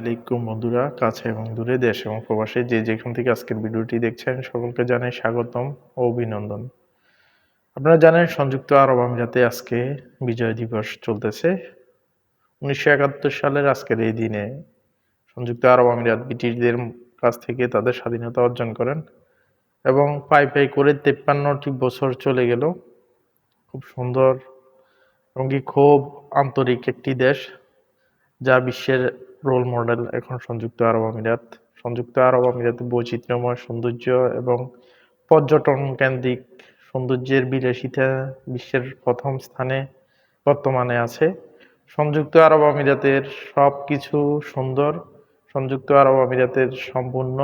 আলাইকুম বন্ধুরা, কাছে এবং দূরে দেশ এবং প্রবাসে যে যেখান থেকে আজকের ভিডিওটি দেখছেন সকলকে জানাই স্বাগতম ও অভিনন্দন। আপনারা জানেন, সংযুক্ত আরব আমিরাতে আজকে বিজয় দিবস চলতেছে। উনিশশো একাত্তর সালের আজকের এই দিনে সংযুক্ত আরব আমিরাত ব্রিটিশদের কাছ থেকে তাদের স্বাধীনতা অর্জন করেন এবং পাই পাই করে তেপ্পান্নটি বছর চলে গেল। খুব সুন্দর এবং কি খুব আন্তরিক একটি দেশ, যা বিশ্বের রোল মডেল এখন সংযুক্ত আরব আমিরাত। সংযুক্ত আরব আমিরাতে বৈচিত্র্যময় সৌন্দর্য এবং পর্যটন কেন্দ্রিক সৌন্দর্যের বিলাসিতা বিশ্বের প্রথম স্থানে বর্তমানে আছে। সংযুক্ত আরব আমিরাতের সব কিছু সুন্দর। সংযুক্ত আরব আমিরাতের সম্পূর্ণ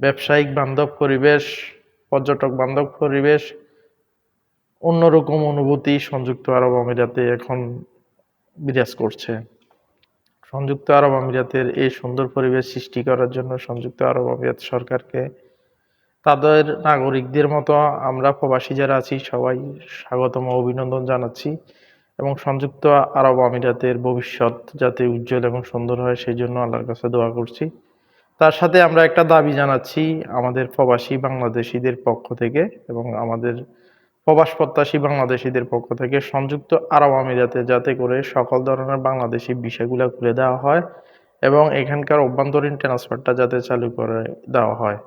ব্যবসায়িক বান্ধব পরিবেশ, পর্যটক বান্ধব পরিবেশ, অন্যরকম অনুভূতি সংযুক্ত আরব আমিরাতে এখন বিরাজ করছে। সংযুক্ত আরব আমিরাতের এই সুন্দর পরিবেশ সৃষ্টি করার জন্য সংযুক্ত আরব আমিরাত সরকারকে তাদের নাগরিকদের মতো আমরা প্রবাসী যারা আছি, সবাই স্বাগতম অভিনন্দন জানাচ্ছি এবং সংযুক্ত আরব আমিরাতের ভবিষ্যৎ যাতে উজ্জ্বল এবং সুন্দর হয় সেই জন্য আল্লাহর কাছে দোয়া করছি। তার সাথে আমরা একটা দাবি জানাচ্ছি আমাদের প্রবাসী বাংলাদেশিদের পক্ষ থেকে এবং আমাদের প্রবাস প্রত্যাশী বাংলাদেশিদের পক্ষ থেকে সংযুক্ত আরব আমিরাতে যাতে করে সকল ধরনের বাংলাদেশি বিষয়গুলো খুলে দেওয়া হয় এবং এখানকার অভ্যন্তরীণ ট্রান্সফারটা যাতে চালু করে দেওয়া হয়।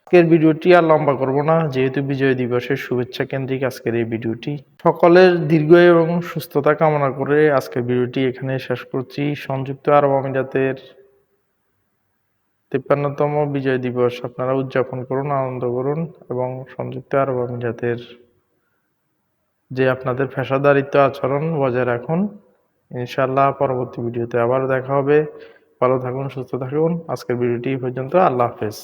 আজকের ভিডিওটি আর লম্বা করব না, যেহেতু বিজয় দিবসের শুভেচ্ছা কেন্দ্রিক আজকের এই ভিডিওটি। সকলের দীর্ঘ এবং সুস্থতা কামনা করে আজকের ভিডিওটি এখানে শেষ করছি। সংযুক্ত আরব আমিরাতের তিপ্পান্নতম বিজয় দিবস আপনারা উদযাপন করুন, আনন্দ করুন এবং সংযুক্ত আরব আমিরাতের যে আপনাদের পেশাদারিত্ব আচরণ বজায় রাখুন। ইনশাল্লাহ পরবর্তী ভিডিওতে আবার দেখা হবে। ভালো থাকুন, সুস্থ থাকুন। আজকের ভিডিওটি পর্যন্ত। আল্লাহ হাফেজ।